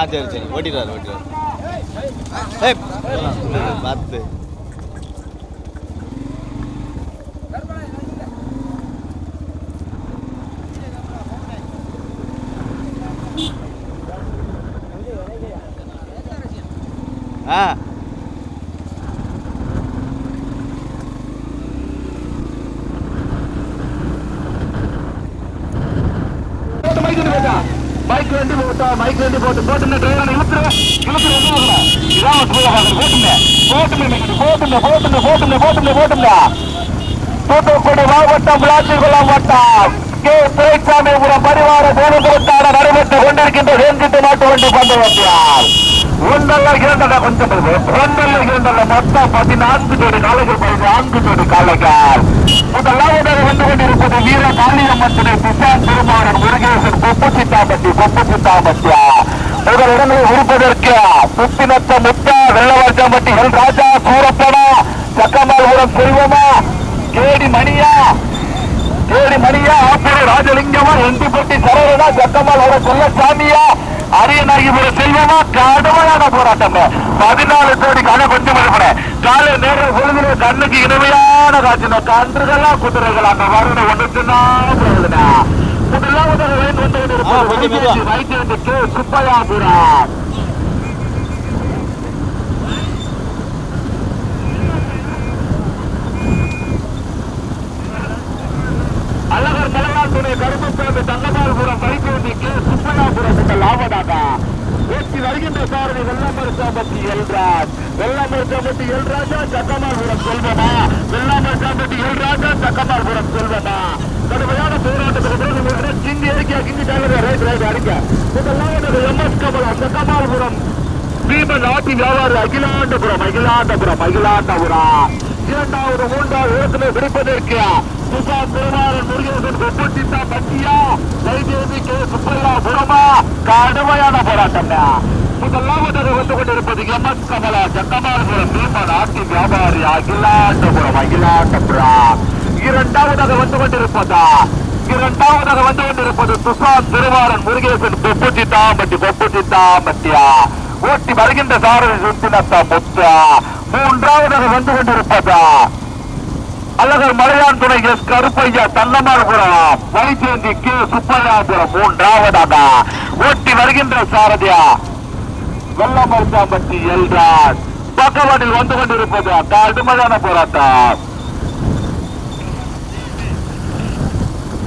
ஆ சரி சரி. ஓட்டிடுவார் ஓட்டிடுவார் ஏய் பார்த்து. ஆ போட்டு மைக் ரெண்டு போட்டா மைக் ரெண்டு போட்டா மைக் ரெண்டு போட்டு போட்டுங்க டிரைவர் இழுத்துற இழுத்துற என்ன ஆகுறா இதான் சொல்லுவாங்க போட்டுங்க போட்டுங்க போட்டுங்க போட்டுங்க போட்டுங்க போட்டுங்க போட்டுங்க தூத்துக்குடி மாவட்டம் விளாச்சிக்குளம் வட்டம். கே. துரைசாமிபுரம் பரிவார போனபுரத்தான நடைபெற்று கொண்டிருக்கின்ற வேந்திட்டு மாட்டு வண்டி பந்தயத்தியால் ஒன்றல்ல இரண்டல்ல கொஞ்சம் ஒன்றல்ல இரண்டல்ல மொத்தம் பதினான்கு ஜோடி காலைகள் பதினான்கு ஜோடி காலைகள் முதலாவதாக வந்து கொண்டிருப்பது வீர காளியம்மன் துணை திருமாறன் முருகேசன் கொப்பு சித்தாம்பட்டி கொப்பு சித்தாம்பட்டியா முதல் இடங்களை உறுப்பதற்கு முத்தினத்த முத்தா வெள்ளவாச்சாம்பட்டி எல் ராஜா சூரப்பனா சக்கமால்புரம் செல்வமா கேடி மணியா கேடி மணியா ஆப்பூர் ராஜலிங்கமா எந்திப்பட்டி சரவணா சக்கமாலோட செல்லசாமியா அரியநாயகிபுரம் செல்வமா? கடுமையான போராட்டம். பதினாலு கோடி கண கொஞ்சம் மதிப்பட காலை நேரம் பொழுதுல கண்ணுக்கு இனிமையான காட்சி கன்றுகளா குதிரைகள் அந்த வருட ஒன்றுனா முதலாவதாக வைத்து வந்து கே. அழகர் துணை கருமப்பேடு தங்கமால்புரம் பைக்கோண்டி கே. சுப்பையாபுரம் முதல் லாபதாக ஓட்டி வருகின்ற சாரதி வெள்ளாமருசாம்பட்டி எல்ராஜ். வெள்ளாமருசாம்பட்டி எல்ராஜா சக்கமால்புரம் செல்வமா? வெள்ளாமருசாம்பட்டி எல்ராஜா சக்கமால்புரம் செல்வமா? கடுமையான போராட்டத்துக்கு பிறகு கிண்டி அறிக்கையா கிண்டி டைலர் ரைட் ரைட் அடிக்க. இதெல்லாம் எம் எஸ் கமலா சக்கமால்புரம் பீமன் ஆட்டி வியாபாரி அகிலாண்டபுரம் அகிலாண்டபுரம் அகிலாண்டபுரம். இரண்டாவது மூன்றாவது இடத்துல விடுப்பதற்கு சுசாந்த் திருநாள் முருகேசன் கொப்புச்சித்தா பட்டியா வைதேவி கே சுப்பையா புறமா கடுமையான போராட்டம் முதலாவதாக வந்து கொண்டிருப்பது எம் எஸ் கமலா சக்கமால்புரம் பீமன் ஆட்டி வியாபாரி அகிலாண்டபுரம் அகிலாண்டபுரம் இரண்டாவதாக வந்து கொண்டிருப்பதா இரண்டாவதாக வந்து கொண்டிருப்பது சுசாந்த் திருவாரன் முருகேசன் கொப்புச்சி தாம்பட்டி கொப்புச்சி பட்டியா ஓட்டி வருகின்ற சாரதி சுத்தினத்தா முத்தா மூன்றாவதாக வந்து கொண்டிருப்பதா? அல்லது மலையான் துணை எஸ் கருப்பையா தன்னமார்புரம் வைஜெயந்தி கே. சுப்பையாபுரம் மூன்றாவதாக ஓட்டி வருகின்ற சாரதியா வெள்ளமருத்தாம்பட்டி எல்ராஜ். பக்கவாட்டில் வந்து கொண்டிருப்பது கடுமையான போராட்டம்.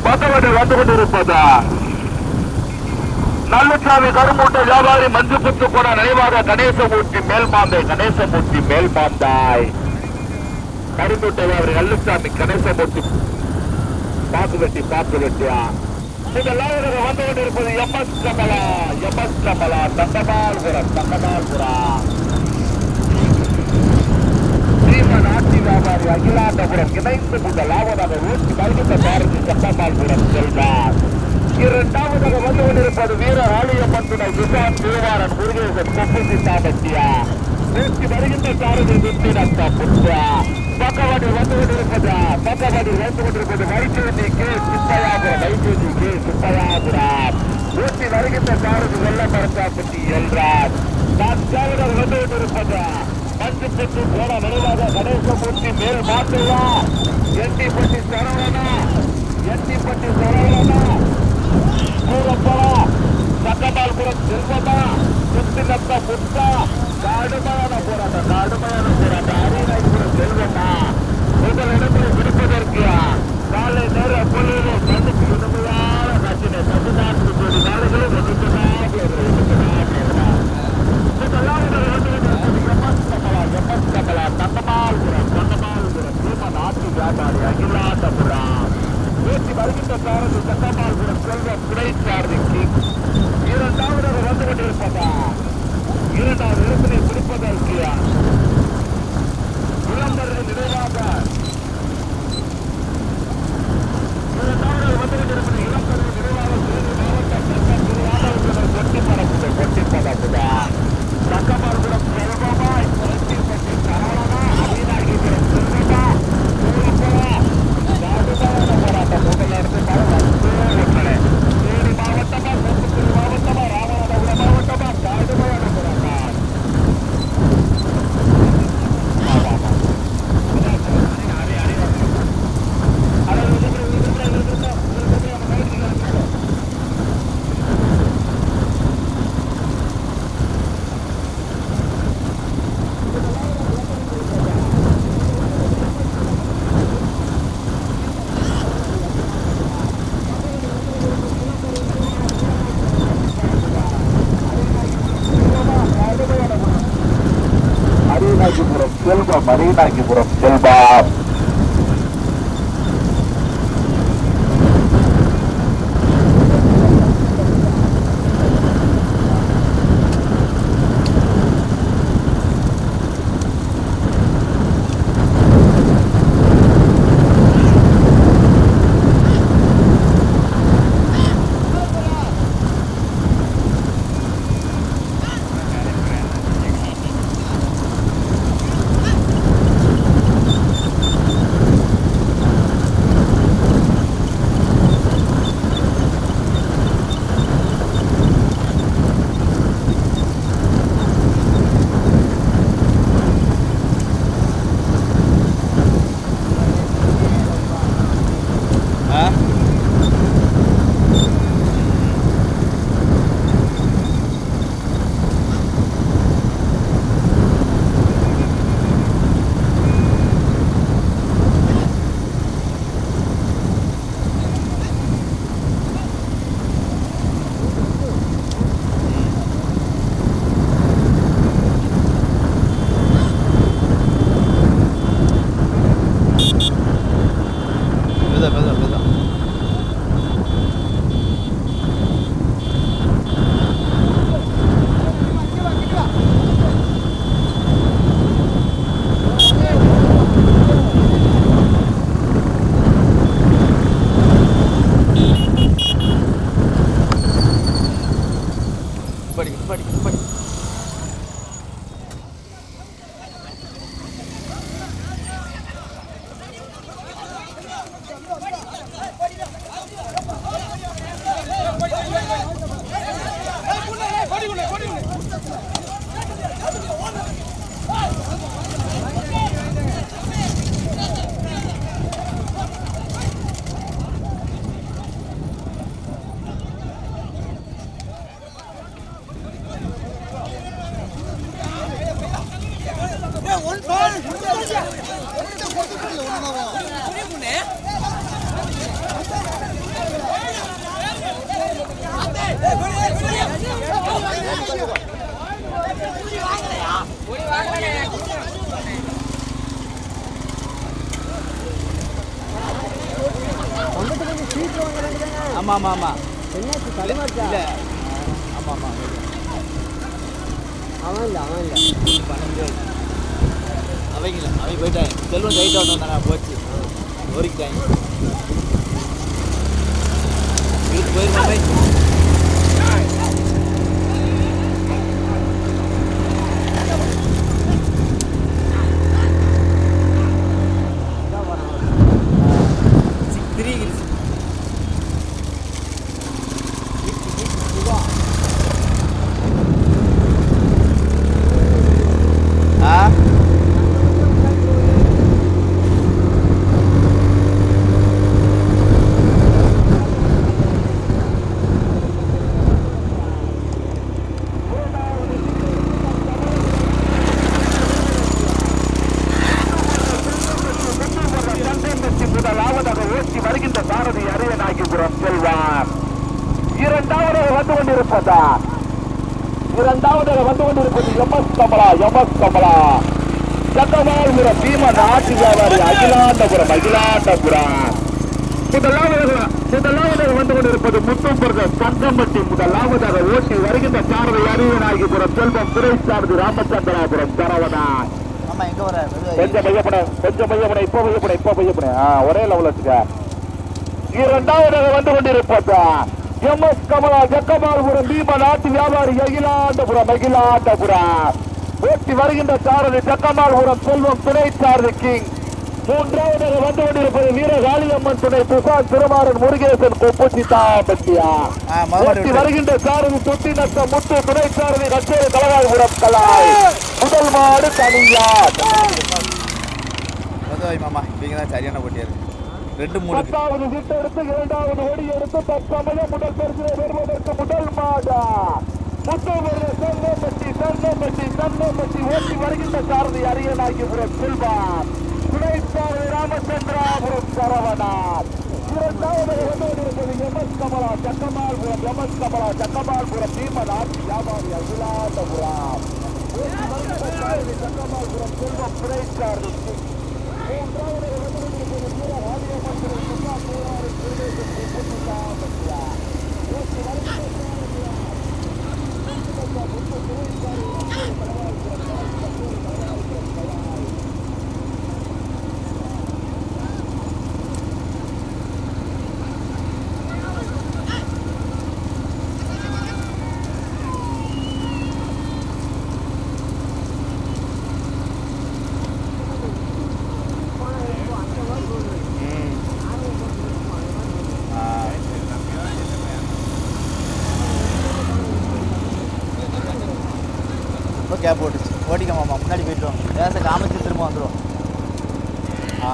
பக்கவாட்டில் வந்து கொண்டிருப்பதா நல்லசாமி கருமூட்டை வியாபாரி மஞ்சுபுத்து கூட நினைவாக கணேசமூர்த்தி மேல்மாந்தை கணேசமூர்த்தி மேல்மாந்தாய். கருமூட்டை வியாபாரி நல்லுச்சாமி கணேசமூர்த்தி பாக்கு வெட்டி பாக்கு வெட்டியா? இதெல்லாம் வந்து கொண்டிருப்பது M S Kamala M S Kamala Thangamalpuram Thangamalpuram Sriman ஆட்சி வியாபாரி அகிலாண்டபுரம் இணைந்து கொண்ட முதலாவதாக ஊட்டி வருகின்ற பாரதி சட்டமால்புரம் செல்வார் இரண்டாவதாக வந்து கொண்டிருப்பது வீர ஆலியம்மன் துணை விசான் திருவாரன் முருகேசன் கொப்புசி சாமத்தியா நூற்றி வருகின்ற சாரதி நிறுத்தினத்த புத்தா பக்கவாட்டில் வந்து கொண்டிருப்பதா பக்கவாட்டில் வந்து கொண்டிருப்பது வைசேதி கே சுப்பையாபுரம் வைசேதி கே சுப்பையாபுரம் ஊட்டி வருகின்ற சாரதி என்றார். நான் நான்காவதாக வந்து கொண்டிருப்பதா பஞ்சு பெற்று போன நினைவாக கணேசமூர்த்தி மேல் மாத்தையா எட்டிப்பட்டி சரவணனா எட்டிப்பட்டி சரவணனா சூரப்பா சக்கபால்புரம் சுத்தி நத்த புத்தா கடுமையான போராட்டம் கடுமையான போராட்டம் அரியணை செல்வண்ணா முதல் இடத்தில் பிடிப்பதற்கு காலை நேர பொழுது கண்ணுக்கு இனிமையான காட்சினை பதினான்கு கோடி நாடுகளும் வருகின்ற சாரதி சட்டமால்புரம் செல்வம் துணை சாரதிக்கு இரண்டாவதாக வந்து கொண்டிருப்பதா இரண்டாவது இடத்தினை பிடிப்பதற்கு விளம்பரம் நினைவாக இரண்டாவது வந்து கொண்டிருப்பது இளம்பரம் நினைவாக சேலம் மாவட்டம் தெற்கு திருவாரூர் கொட்டி பரப்புதல் கொட்டி பரப்புதா சக்கமார்புரம் அரியநாயகிபுரம் செல்வம் அரியநாயகிபுரம் செல்வா ஆமா ஆமா ஆமா என்னாச்சு தடுமாற்றா இல்ல. ஆமா ஆமா அவன் இல்லை. அவன் இல்லை. முடியாது அவங்கள அவங்க போயிட்டாங்க செல்வம் ரைட் அவுட் வந்தாங்க போச்சு. ஒரிக்கிட்டாங்க வீட்டுக்கு போயிருமாமே த்ரீ ஹில்ஸ் ஆ சந்தேகத்தி முதலாவதாக ஓட்டி வருகின்ற சாரதி அரியநாயகிபுரம் செல்வார் இரண்டாவதாக இரண்டாவதாக வந்து கொண்டிருப்பது எம்எஸ் கமலா எம்எஸ் கமலா சட்டமாள்புர பீம நாட்டு வியாபாரி அகிலாண்டபுரம் அகிலாண்டபுரம். முதலாவதாக முதலாவதாக வந்து கொண்டிருப்பது முத்தும்புரத சங்கம்பட்டி முதலாவதாக ஓட்டி வருகின்ற சாரதி அரியநாயகிபுரம் செல்வம் துறை சாரதி ராமச்சந்திராபுரம் சரவணா ஆமா எங்க வர? கொஞ்சம் பையப்பட கொஞ்சம் பையப்பட இப்ப பையப்பட இப்ப பையப்பட ஒரே லெவல் வச்சுக்க. இரண்டாவதாக வந்து கொண்டிருப்பது எம் எஸ் கமலா ஜக்கமால்புரம் பீம நாட்டு வியாபாரி அகிலாண்டபுரம் அகிலாண்டபுரம் ஓட்டி வருகின்ற சாரதி ஜக்கமால்புரம் செல்வம் துணை சாரதி கிங். மூன்றாவதாக வந்து கொண்டிருப்பது வீரகாளியம்மன் துணை துசான் திருமாறன் முருகேசன் கொப்புச்சி மாடு ஓட்டி. வருகின்ற சாரதி தொட்டி நட்ட முத்து துணை சாரதி கச்சேரி கலகாய்புரம் கலாய். முதல் மாடு தனியார். மாமா இவங்க தான் சரியான போட்டியா இருக்கு ரெண்டு மூணு பத்தாவது விட்டு எடுத்து இரண்டாவது ஓடி எடுத்து தற்சமயம் முதல் பரிசு பெறுவதற்கு முதல் மாடா முத்தவர சன்னம்பட்டி சன்னம்பட்டி சன்னம்பட்டி ஓட்டி வருகின்ற சாரதி அரியநாயகிபுரம் செல்வார் துணை ராமச்சந்திராபுரம் சரவணார். இரண்டாவது இருப்பது எமஸ் கமலா சக்கமால்புரம் எமஸ் கமலா சக்கமால்புரம் பீமநாத் வியாபாரி அகிலாண்டபுரம் ரொம்ப கேப் ஓட்டுச்சு. ஓட்டிக்க மாமா முன்னாடி வாங்க. லேசாக காமிச்சு திரும்ப வந்துடும் ஆ.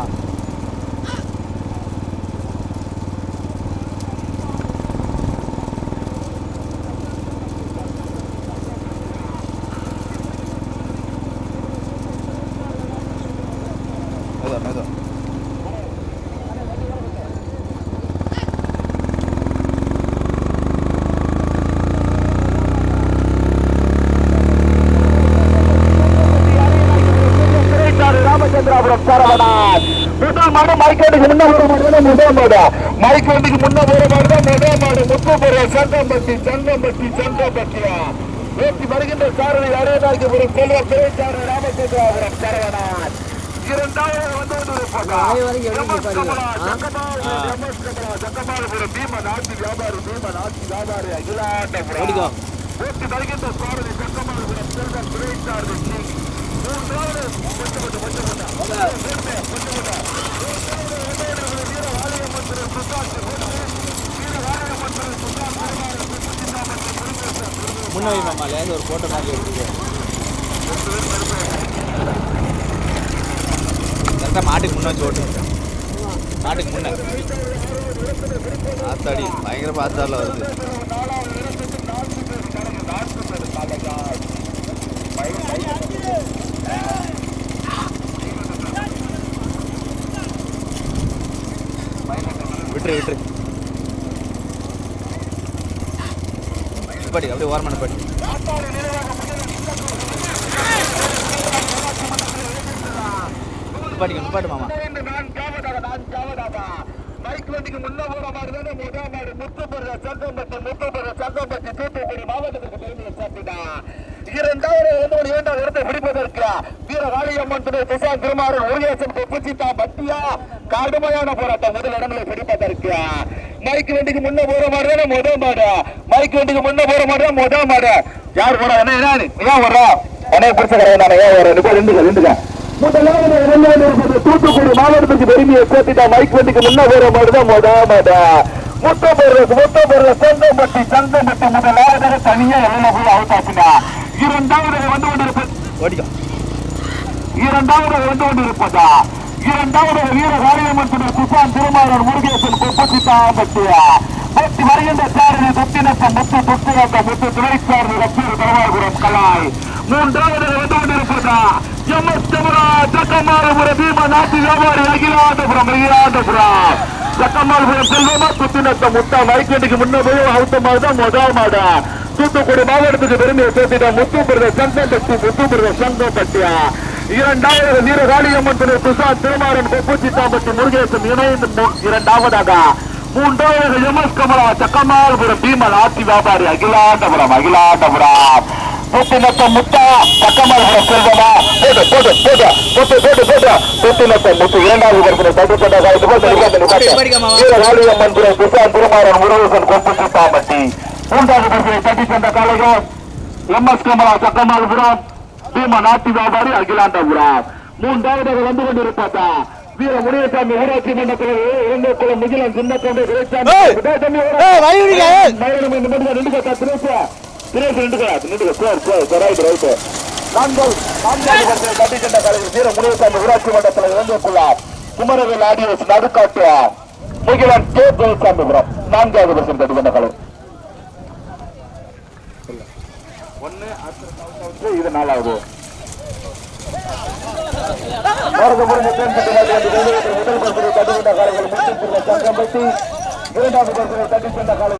மெதுவா மெதுவா மாடு மைக்கேட்டுக்கு முன்ன போற மாடு முதல் மாடு. மைக்கேட்டுக்கு முன்ன போற மாடு தான் முதல் மாடு. முத்துப்புற சங்கம்பட்டி சங்கம்பட்டி சங்கம்பட்டியா நோக்கி வருகின்ற சாரதி அரையதாகிபுரம் செல்வ பிறைச்சாரு ராமச்சந்திராபுரம் சரவணன் இரண்டாவது வந்து கொண்டிருப்பதா நாளை வரைக்கும் எப்படி நிப்பாட்டுங்க? ஆ? ஜக்கமாலபுரம் பீம நாட்டு வியாபாரி பீம நாட்டு வியாபாரி அகிலாண்டபுரம் ஓடிக்கோ. நோக்கி வருகின்ற சாரதி ஜக்கமாலபுரம் செல்வ பிறைச்சாரு மூன்றாவது கொஞ்சம் கொஞ்சம் கொஞ்சம் கொஞ்சம் முன்ன வை மாமா லேசாக ஒரு ஃபோட்டோ மாதிரி எடுத்துக்கோ கரெக்டாக மாட்டுக்கு முன்ன வச்சு ஓட்டு. மாட்டுக்கு முன்ன. ஆத்தாடி பயங்கர பாத்தாரில் வருது விட்டுரு விட்டுரு நிப்பாடி அப்படியே ஓரமான நிப்பாடி நிப்பாட்டிக்க நிப்பாட்டு மாமா இரண்டு நான்காவதாக நான்காவதாக மைக் வண்டிக்கு முன்ன போற மாதிரி தானே முதல் மாடு முத்துப்பெற சங்கம்பட்டி விட்டுரு விட்டுரு படி மாவட்டத்துக்கு ஓரமான படி. இரண்டாவது இரண்டு மாமா இடத்தை பிடிப்பதற்கு வீர காளியம்மன் திசா திருமாறு முருகேசன் பட்டியா கடுமையான போராட்டம். முதல் இடங்களை பிடிப்பதற்கு மைக் வண்டிக்கு முன்ன போற மாதிரி தானே முதல் மாடு? மைக் வண்டிக்கு முன்ன போற மாதிரி முதல் மாடு. யார் போறா? என்ன என்ன? ஏன் வர்றா? உடனே பிடிச்ச கிடையாது நான் ஏன் வரேன் நிப்பா நின்றுங்க நின்றுங்க முதலாவது இரண்டாவது இருப்பது தூத்துக்குடி மாவட்டத்துக்கு பெருமையை சேர்த்துட்டா மைக் வண்டிக்கு முன்ன போற மாதிரி தான் முதலாமத முத்தபெரு முத்தபெரு சங்கம்பட்டி சங்கம்பட்டி முதலாவது தனியா எல்லாம் போய் அவுத்தாச்சுனா இரண்டாவது வந்து கொண்டிருப்பது இரண்டாவது வந்து கொண்டிருப்பதா? இரண்டாவது வீர காரியமன்றர் சுசான் திருமாவளர் முருகேசன் கொப்பச்சித்தா பட்டியா. பட்டி வருகின்ற சாரதி தொத்தினத்த முத்து தொத்தினத்த முத்து துணை சாரதி ரப்பீர் தரவாபுரம் கலாய். மூன்றாவது வந்து கொண்டிருப்பதா எம்எஸ் தமிழா ஜக்கமாரபுரம் பீமா நாட்டு வியாபாரி அகிலாந்தபுரம் அகிலாந்தபுரம் ஜக்கமாரபுரம் செல்வமா தொத்தினத்த முத்தா மைக்கேட்டுக்கு முன்ன போய் அவுத்தமாக தான் முதல் மாடா தூத்துக்குடி மாவட்டத்துக்கு பெருமையை சேர்த்துட்டா முத்துப்பிரத சங்கம்பட்டி முத்துப்பிரத சங்கம்பட்டியா இரண்டாவது வீரகாளியம்மன் துணை துஷா திருமாறன் கொப்புச்சித்தாம்பட்டி முருகேசன் இணைந்து இரண்டாவதாக மூன்றாவது எம்எஸ் கமலா சக்கமால்புரம் பீமன் ஆட்சி வியாபாரி அகிலாண்டபுரம் அகிலாண்டபுரம். முத்துநத்த முத்தா சக்கமால்புரம் செல்வமா? போடு போடு போடு போட்டு போட்டு போட்டு முத்துநத்த முத்து இரண்டாவது வருகிற தடுப்பட்ட வீரகாளியம்மன் துணை துஷா திருமாறன் முருகேசன் கொப்புச்சித்தாம்பட்டி மூன்றாவது வருகிற தட்டி சென்ற காலைகள் எம்எஸ் கமலா சக்கமால்புரம் பீம நாட்டு வியாபாரி அகிலாண்டபுரம் மூன்றாவது வந்து கொண்டிருப்பாத்தா வீர முனியசாமி ஊராட்சி மன்றத்தில் இரண்டு குளம் முகிலன் சின்ன தொண்டை துரைசாமி மட்டும் நின்றுக்கா திரேசா. திரேசு நின்றுக்கா நின்றுக்க sir sir sir right right நான்காவது நான்காவது கட்டி சென்ற வீர முனியசாமி ஊராட்சி மன்றத்தில் இரண்டு குளம் குமரவேல் ஆடியோஸ் நடுக்காட்டு முகிலன் கே. துரைசாமிபுரம் நான்காவது வருஷம் கட்டி சென்ற ஒன்னு இது நாலாவது. பாரதபுரம் முதல் பரிசு தட்டி சென்ற காலையில் முத்து இரண்டாவது பரிசு தட்டி சென்ற காலை